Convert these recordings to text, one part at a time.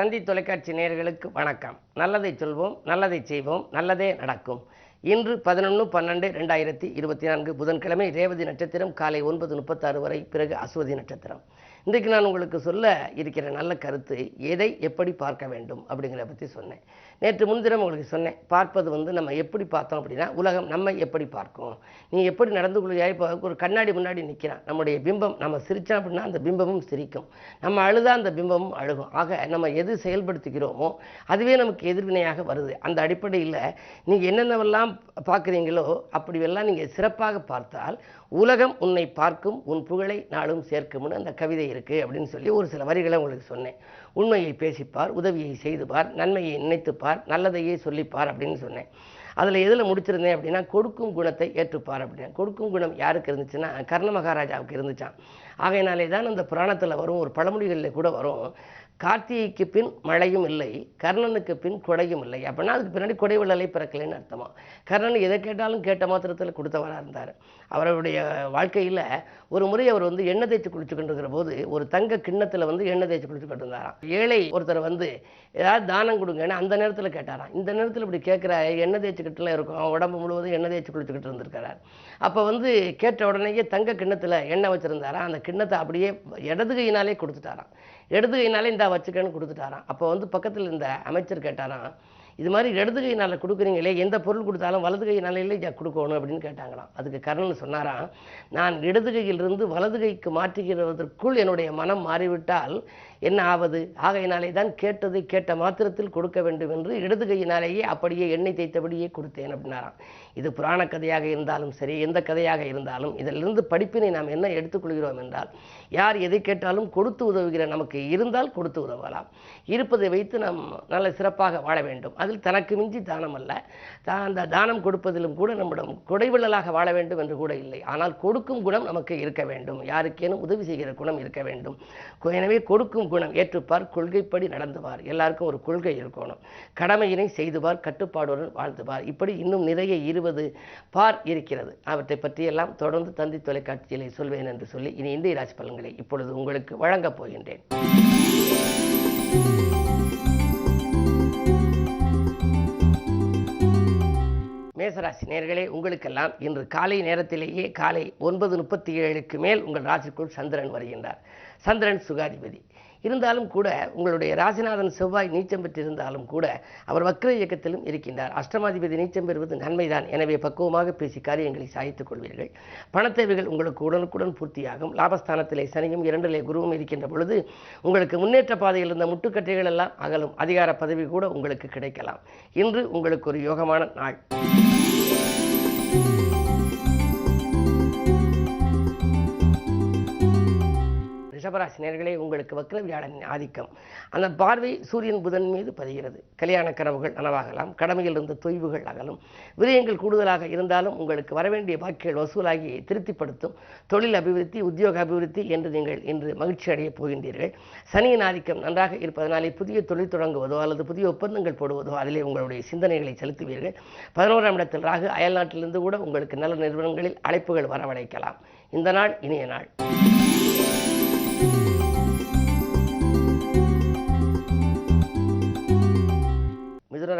தந்தி தொலைக்காட்சி நேயர்களுக்கு வணக்கம். நல்லதை சொல்வோம் நல்லதை செய்வோம் நல்லதே நடக்கும். இன்று பதினொன்று பன்னெண்டு ரெண்டாயிரத்தி இருபத்தி நான்கு புதன்கிழமை ரேவதி நட்சத்திரம் காலை ஒன்பது முப்பத்தாறு வரை பிறகு அஸ்வதி நட்சத்திரம். இன்றைக்கு நான் உங்களுக்கு சொல்ல இருக்கிற நல்ல கருத்து எதை எப்படி பார்க்க வேண்டும் அப்படிங்கிறத பற்றி சொன்னேன். நேற்று முன்தினம் உங்களுக்கு சொன்னேன் பார்ப்பது வந்து நம்ம எப்படி பார்த்தோம் அப்படின்னா உலகம் நம்ம எப்படி பார்க்கும்? நீ எப்படி நடந்து கொள்கிறாய்? இப்போ ஒரு கண்ணாடி முன்னாடி நிற்கிறான். நம்முடைய பிம்பம் நம்ம சிரித்தோம் அப்படின்னா அந்த பிம்பமும் சிரிக்கும். நம்ம அழுதா அந்த பிம்பமும் அழுகும். ஆக நம்ம எது செயல்படுத்துகிறோமோ அதுவே நமக்கு எதிர்வினையாக வருது. அந்த அடிப்படையில் நீங்கள் என்னென்னவெல்லாம் பார்க்குறீங்களோ அப்படியெல்லாம் நீங்கள் சிறப்பாக பார்த்தால் உலகம் உன்னை பார்க்கும் உன் புகழை நாளும் சேர்க்கும்னு அந்த கவிதை இருக்குது அப்படின்னு சொல்லி ஒரு சில வரிகளை உங்களுக்கு சொன்னேன். உண்மையை பேசிப்பார் உதவியை செய்துப்பார் நன்மையை நினைத்துப்பார் நல்லதையே சொல்லிப்பார் அப்படின்னு சொன்னேன். அதில் எதில் முடிச்சிருந்தேன் அப்படின்னா கொடுக்கும் குணத்தை ஏற்றுப்பார் அப்படின்னா. கொடுக்கும் குணம் யாருக்கு இருந்துச்சுன்னா கர்ண மகாராஜாவுக்கு இருந்துச்சான் ஆகையினாலே தான் அந்த புராணத்தில் வரும் ஒரு பழமொழிகளில் கூட வரும். கார்த்திகைக்கு பின் மழையும் இல்லை கர்ணனுக்கு பின் கொடையும் இல்லை. அப்படின்னா அதுக்கு பின்னாடி கொடை விழலை பிறக்கலைன்னு அர்த்தமா? கர்ணன் எதை கேட்டாலும் கேட்ட மாத்திரத்தில் கொடுத்தவராக இருந்தார். அவருடைய வாழ்க்கையில் ஒரு முறை அவர் வந்து எண்ணெய் தேய்ச்சி குளிச்சுக்கிட்டு இருக்கிற போது ஒரு தங்க கிண்ணத்தில் வந்து எண்ணெய் தேய்ச்சி குளிச்சுக்கிட்டு இருந்தாராம். ஏழை ஒருத்தர் வந்து ஏதாவது தானம் கொடுங்கன்னு அந்த நேரத்தில் கேட்டாராம். இந்த நேரத்தில் இப்படி கேட்குற எண்ணெய் தேய்ச்சிக்கிட்டுலாம் இருக்கும். உடம்பு முழுவதும் எண்ணெய் தேய்ச்சி குளிச்சுக்கிட்டு இருந்திருக்கிறார். அப்போ வந்து கேட்ட உடனேயே தங்க கிண்ணத்தில் எண்ணெய் வச்சுருந்தாரா அந்த கிண்ணத்தை அப்படியே இடது கையினாலே கொடுத்துட்டாராம். இடது கையினாலே இந்த வச்சுக்கன்னு கொடுத்துட்டாராம். அப்போ வந்து பக்கத்தில் இருந்த அமைச்சர் கேட்டாராம் இது மாதிரி இடது கையினால் கொடுக்குறீங்களே எந்த பொருள் கொடுத்தாலும் வலது இல்லை கொடுக்கணும் அப்படின்னு கேட்டாங்களாம். அதுக்கு கர்ணன் சொன்னாராம் நான் இடது கையிலிருந்து வலது கைக்கு மாற்றுகிறதற்குள் என்னுடைய மனம் மாறிவிட்டால் என்ன ஆவது? ஆகையினாலே தான் கேட்டதை கேட்ட மாத்திரத்தில் கொடுக்க வேண்டும் என்று இடது கையினாலேயே அப்படியே எண்ணெய் தேய்த்தபடியே கொடுத்தேன் அப்படின்னாராம். இது புராண கதையாக இருந்தாலும் சரி எந்த கதையாக இருந்தாலும் இதிலிருந்து படிப்பினை நாம் என்ன எடுத்துக்கொள்கிறோம் என்றால் யார் எதை கேட்டாலும் கொடுத்து உதவுகிற நமக்கு இருந்தால் கொடுத்து உதவலாம். இருப்பதை வைத்து நாம் நல்ல சிறப்பாக வாழ வேண்டும். அதில் தனக்கு மிஞ்சி தானம் அல்ல அந்த தானம் கொடுப்பதிலும் கூட நம்மிடம் குடைவிழலாக வாழ வேண்டும் என்று கூட இல்லை. ஆனால் கொடுக்கும் குணம் நமக்கு இருக்க வேண்டும். யாருக்கேனும் உதவி செய்கிற குணம் இருக்க வேண்டும். எனவே கொடுக்கும் குணம் ஏற்றுப்பார் கொள்கைப்படி நடந்துவார். எல்லாருக்கும் ஒரு கொள்கை இருக்கணும். கடமையினை செய்துவார் கட்டுப்பாடுடன் வாழ்த்துவார் இப்படி இன்னும் நிறைய இருபது பார் இருக்கிறது. அவற்றை பற்றியெல்லாம் தொடர்ந்து தந்தி தொலைக்காட்சியிலே சொல்வேன் என்று சொல்லி இனி இந்திய ராசி பலன்களை இப்பொழுது உங்களுக்கு வழங்கப் போகின்றேன். மேசராசி நேர்களே உங்களுக்கெல்லாம் இன்று காலை நேரத்திலேயே காலை ஒன்பது முப்பத்தி ஏழுக்கு மேல் உங்கள் ராசிக்குள் சந்திரன் வருகின்றார். சந்திரன் சுகாதிபதி. இருந்தாலும் கூட உங்களுடைய ராசிநாதன் செவ்வாய் நீச்சம் பெற்றிருந்தாலும் கூட அவர் வக்ர இயக்கத்திலும் இருக்கின்றார். அஷ்டமாதிபதி நீச்சம் பெறுவது நன்மைதான். எனவே பக்குவமாக பேசி காரியங்களை சாய்த்துக் கொள்வீர்கள். பணத்தேவைகள் உங்களுக்கு உடனுக்குடன் பூர்த்தியாகும். லாபஸ்தானத்திலே சனியும் இரண்டிலே குருவும் இருக்கின்ற பொழுது உங்களுக்கு முன்னேற்ற பாதையில் இருந்த முட்டுக்கட்டைகள் எல்லாம் அகலும். அதிகார பதவி கூட உங்களுக்கு கிடைக்கலாம். இன்று உங்களுக்கு ஒரு யோகமான நாள். ரிஷபராசி நேர்களே உங்களுக்கு வக்ர வியாழனின் ஆதிக்கம். அந்த பார்வை சூரியன் புதன் மீது பதிகிறது. கல்யாண கனவுகள் நனவாகலாம் கடமையில் இருந்த தொய்வுகள் அகலும். விரயங்கள் கூடுதலாக இருந்தாலும் உங்களுக்கு வரவேண்டிய பாக்கிகள் வசூலாகி திருப்திப்படுத்தும். தொழில் அபிவிருத்தி உத்தியோக அபிவிருத்தி என்று நீங்கள் இன்று மகிழ்ச்சி அடையப் போகின்றீர்கள். சனியின் ஆதிக்கம் நன்றாக இருப்பதனாலே புதிய தொழில் தொடங்குவதோ அல்லது புதிய ஒப்பந்தங்கள் போடுவதோ அதிலே உங்களுடைய சிந்தனைகளை செலுத்துவீர்கள். பதினோராம் இடத்தில் ராகு அயல்நாட்டிலிருந்து கூட உங்களுக்கு நல்ல நிறுவனங்களில் அழைப்புகள் வரவழைக்கலாம். இந்த நாள் இனிய நாள்.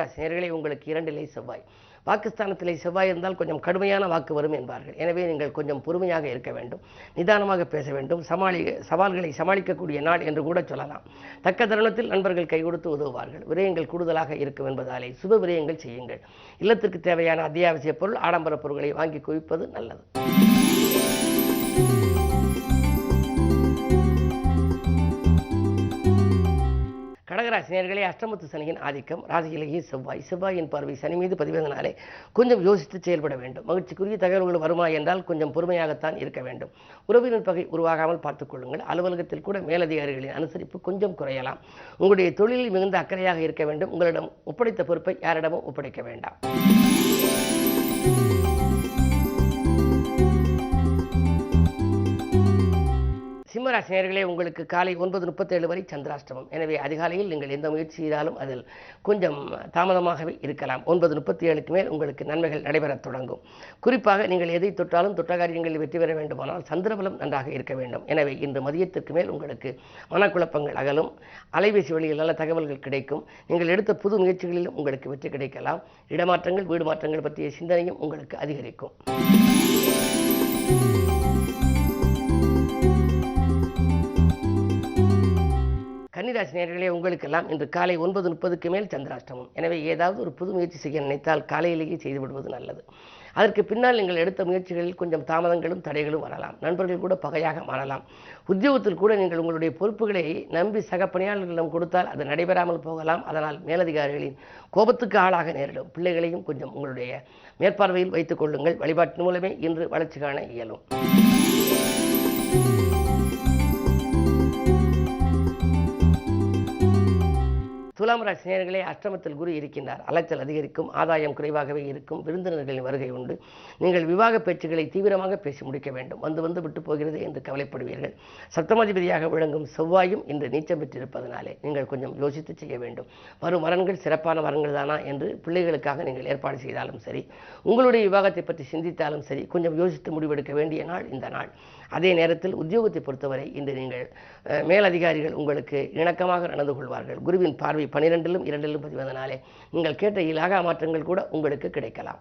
மிதுனராசி உங்களுக்கு இரண்டிலே செவ்வாய். பாகிஸ்தானத்திலே செவ்வாய் இருந்தால் கொஞ்சம் கடுமையான வாக்கு வரும் என்பார்கள். எனவே நீங்கள் கொஞ்சம் பொறுமையாக இருக்க வேண்டும். நிதானமாக பேச வேண்டும். சமாளி சவால்களை சமாளிக்கக்கூடிய நாள் என்று கூட சொல்லலாம். தக்க தருணத்தில் நண்பர்கள் கை கொடுத்து உதவுவார்கள். விரயங்கள் கூடுதலாக இருக்கும் என்பதாலே சுப விரயங்கள் செய்யுங்கள். இல்லத்திற்கு தேவையான அத்தியாவசிய பொருள் ஆடம்பர பொருட்களை வாங்கி குவிப்பது நல்லது. கடகராசினியர்களே அஷ்டமத்து சனியின் ஆதிக்கம் ராசியிலேயே செவ்வாய். செவ்வாயின் பார்வை சனி மீது பதிவதனாலே கொஞ்சம் யோசித்து செயல்பட வேண்டும். மகிழ்ச்சிக்குரிய தகவல்கள் வருமா என்றால் கொஞ்சம் பொறுமையாகத்தான் இருக்க வேண்டும். உறவினர் பகை உருவாகாமல் பார்த்துக்கொள்ளுங்கள் அலுவலகத்தில் கூட மேலதிகாரிகளின் அனுசரிப்பு கொஞ்சம் குறையலாம். உங்களுடைய தொழிலில் மிகுந்த அக்கறையாக இருக்க வேண்டும். உங்களிடம் ஒப்படைத்த பொறுப்பை யாரிடமும் ஒப்படைக்க வேண்டாம். சிம்ம கும்பராசி உங்களுக்கு காலை ஒன்பது முப்பத்தேழு வரை சந்திராஷ்டமம். எனவே அதிகாலையில் நீங்கள் எந்த முயற்சி செய்தாலும் அதில் கொஞ்சம் தாமதமாகவே இருக்கலாம். ஒன்பது முப்பத்தி ஏழுக்கு மேல் உங்களுக்கு நன்மைகள் நடைபெறத் தொடங்கும். குறிப்பாக நீங்கள் எதை தொட்டாலும் தொட்டகாரியங்களில் வெற்றி பெற வேண்டுமானால் சந்திரபலம் நன்றாக இருக்க வேண்டும். எனவே இன்று மதியத்திற்கு மேல் உங்களுக்கு மனக்குழப்பங்கள் அகலும். அலைபேசி வழியில் நல்ல தகவல்கள் கிடைக்கும். நீங்கள் எடுத்த புது முயற்சிகளிலும் உங்களுக்கு வெற்றி கிடைக்கலாம். இடமாற்றங்கள் வீடு மாற்றங்கள் பற்றிய சிந்தனையும் உங்களுக்கு அதிகரிக்கும். கன்னிராசி நேர்களே உங்களுக்கெல்லாம் இன்று காலை ஒன்பது முப்பதுக்கு மேல் சந்திராஷ்டமம். எனவே ஏதாவது ஒரு புது முயற்சி செய்ய நினைத்தால் காலையிலேயே செய்துவிடுவது நல்லது. அதற்கு பின்னால் நீங்கள் எடுத்த முயற்சிகளில் கொஞ்சம் தாமதங்களும் தடைகளும் வரலாம். நண்பர்கள் கூட பகையாக மாறலாம். உத்தியோகத்தில் கூட நீங்கள் உங்களுடைய பொறுப்புகளை நம்பி சக பணியாளர்களிடம் கொடுத்தால் அது நடைபெறாமல் போகலாம். அதனால் மேலதிகாரிகளின் கோபத்துக்கு ஆளாக நேரிடும். பிள்ளைகளையும் கொஞ்சம் உங்களுடைய மேற்பார்வையில் வைத்துக் கொள்ளுங்கள். வழிபாட்டின் மூலமே இன்று வளர்ச்சி காண இயலும். துலாம் ராசி நேயர்களே அஷ்டமத்தில் குரு இருக்கின்றார். அலைச்சல் அதிகரிக்கும் ஆதாயம் குறைவாகவே இருக்கும் விருந்தினர்களின் வருகை உண்டு. நீங்கள் விவாக பேச்சுகளை தீவிரமாக பேசி முடிக்க வேண்டும். வந்து வந்து விட்டு போகிறது என்று கவலைப்படுவீர்கள். சப்தமாதிபதியாக விளங்கும் செவ்வாயும் இன்று நீச்சம் பெற்றிருப்பதனாலே நீங்கள் கொஞ்சம் யோசித்து செய்ய வேண்டும். வரும் வரன்கள் சிறப்பான வரன்கள் தானா என்று பிள்ளைகளுக்காக நீங்கள் ஏற்பாடு செய்தாலும் சரி உங்களுடைய விவாகத்தை பற்றி சிந்தித்தாலும் சரி கொஞ்சம் யோசித்து முடிவெடுக்க வேண்டிய நாள் இந்த நாள். அதே நேரத்தில் உத்தியோகத்தை பொறுத்தவரை இன்று நீங்கள் மேலதிகாரிகள் உங்களுக்கு இணக்கமாக நடந்து கொள்வார்கள். குருவின் பார்வை பனிரெண்டிலும் இரண்டிலும் பதிவதனாலே நீங்கள் கேட்ட இலாகா மாற்றங்கள் கூட உங்களுக்கு கிடைக்கலாம்.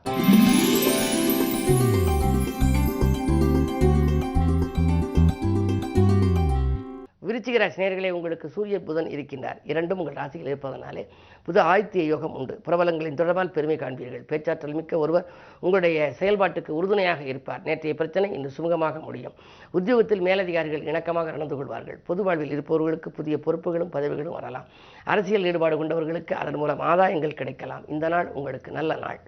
விருச்சிக ராசி நேயர்களே உங்களுக்கு சூரிய புதன் இருக்கின்றார். இரண்டும் உங்கள் ராசியில் இருப்பதனாலே புது ஆதித்ய யோகம் உண்டு. பிரபலங்களின் தொடர்பால் பெருமை காண்பீர்கள். பேச்சாற்றல் மிக்க ஒருவர் உங்களுடைய செயல்பாட்டுக்கு உறுதுணையாக இருப்பார். நேற்றைய பிரச்சனை இன்று சுமூகமாக முடியும். உத்தியோகத்தில் மேலதிகாரிகள் இணக்கமாக நடந்து கொள்வார்கள். பொது வாழ்வில் இருப்பவர்களுக்கு புதிய பொறுப்புகளும் பதவிகளும் வரலாம். அரசியல் ஈடுபாடு கொண்டவர்களுக்கு அதன் மூலம் ஆதாயங்கள் கிடைக்கலாம். இந்த நாள் உங்களுக்கு நல்ல நாள்.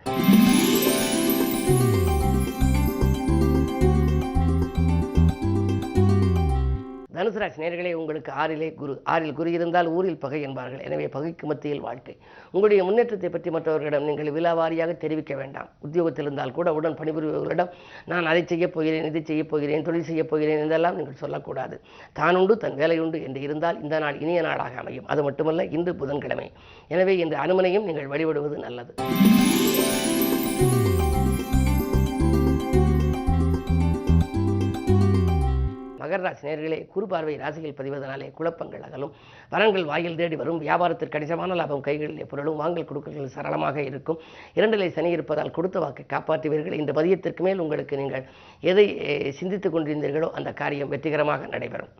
தனுசு ராசி நேர்களே உங்களுக்கு ஆறிலே குரு ஆறில் குரு இருந்தால் ஊரில் பகை என்பார்கள். எனவே பகைக்கு மத்தியில் வாழ்க்கை. உங்களுடைய முன்னேற்றத்தை பற்றி மற்றவர்களிடம் நீங்கள் விலாவாரியாக தெரிவிக்க வேண்டாம். உத்தியோகத்தில் இருந்தால் கூட உடன் பணிபுரிபவர்களிடம் நான் அதை செய்யப் போகிறேன் இதை செய்யப் போகிறேன் தொழில் செய்யப் போகிறேன் என்றெல்லாம் நீங்கள் சொல்லக்கூடாது. தான் உண்டு தன் வேலை உண்டு என்று இருந்தால் இந்த நாள் இனிய நாளாக அமையும். அது மட்டுமல்ல இன்று புதன்கிழமை. எனவே இந்த அனுமனையும் நீங்கள் வழிபடுவது நல்லது. மகர ராசி நேர்களே குறு பார்வை ராசிகள் பதிவதனாலே குழப்பங்கள் அகலும். வரங்கள் வாயில் தேடி வரும். வியாபாரத்தில் கணிசமான லாபம் கைகளிலே புரளும். வாங்கல் கொடுக்கல்கள் சரளமாக இருக்கும். இரண்டிலே சனி இருப்பதால் கொடுத்த வாக்கை காப்பாற்றுவீர்கள். இந்த பதியத்திற்கு மேல் உங்களுக்கு நீங்கள் எதை சிந்தித்துக் கொண்டிருந்தீர்களோ அந்த காரியம் வெற்றிகரமாக நடைபெறும்.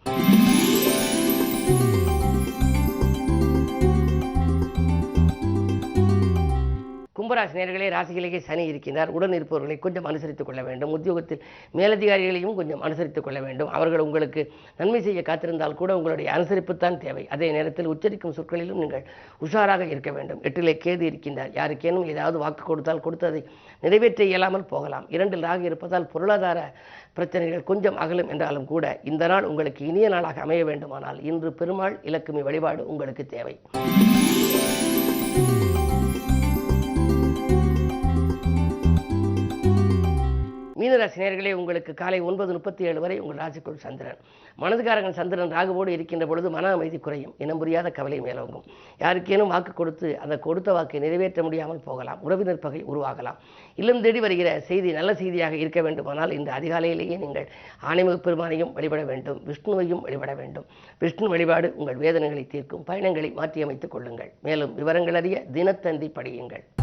கும்பராசி நேர்களே ராசிகளிலே சனி இருக்கின்றார் உடன் இருப்பவர்களை கொஞ்சம் அனுசரித்துக் கொள்ள வேண்டும். உத்தியோகத்தில் மேலதிகாரிகளையும் கொஞ்சம் அனுசரித்துக் கொள்ள வேண்டும். அவர்கள் உங்களுக்கு நன்மை செய்ய காத்திருந்தால் கூட உங்களுடைய அனுசரிப்புத்தான் தேவை. அதே நேரத்தில் உச்சரிக்கும் சொற்களிலும் நீங்கள் உஷாராக இருக்க வேண்டும். எட்டிலே கேது இருக்கின்றார். யாருக்கேனும் ஏதாவது வாக்கு கொடுத்தால் கொடுத்ததை நிறைவேற்ற இயலாமல் போகலாம். இரண்டில் ராகு இருப்பதால் பொருளாதார பிரச்சனைகள் கொஞ்சம் அகலும் என்றாலும் கூட இந்த நாள் உங்களுக்கு இனிய நாளாக அமைய வேண்டுமானால் இன்று பெருமாள் இலக்குமி வழிபாடு உங்களுக்கு தேவை. மீனராசி நேயர்களே உங்களுக்கு காலை ஒன்பது முப்பத்தி ஏழு வரை உங்கள் ராசிக்குள் சந்திரன். மனதுக்காரகன் சந்திரன் ராகுவோடு இருக்கின்ற பொழுது மன அமைதி குறையும். இனம் புரியாத கவலை மேலோங்கும். யாருக்கேனும் வாக்கு கொடுத்து அந்த கொடுத்த வாக்கை நிறைவேற்ற முடியாமல் போகலாம். உறவினர் பகை உருவாகலாம். இல்லம் தேடி வருகிற செய்தி நல்ல செய்தியாக இருக்க வேண்டுமானால் இன்று அதிகாலையிலேயே நீங்கள் ஆணைமுக பெருமானையும் வழிபட வேண்டும். விஷ்ணுவையும் வழிபட வேண்டும். விஷ்ணு வழிபாடு உங்கள் வேதனைகளை தீர்க்கும் பயணங்களை மாற்றியமைத்துக் கொள்ளுங்கள். மேலும் விவரங்கள் அறிய தினத்தந்தி படியுங்கள்.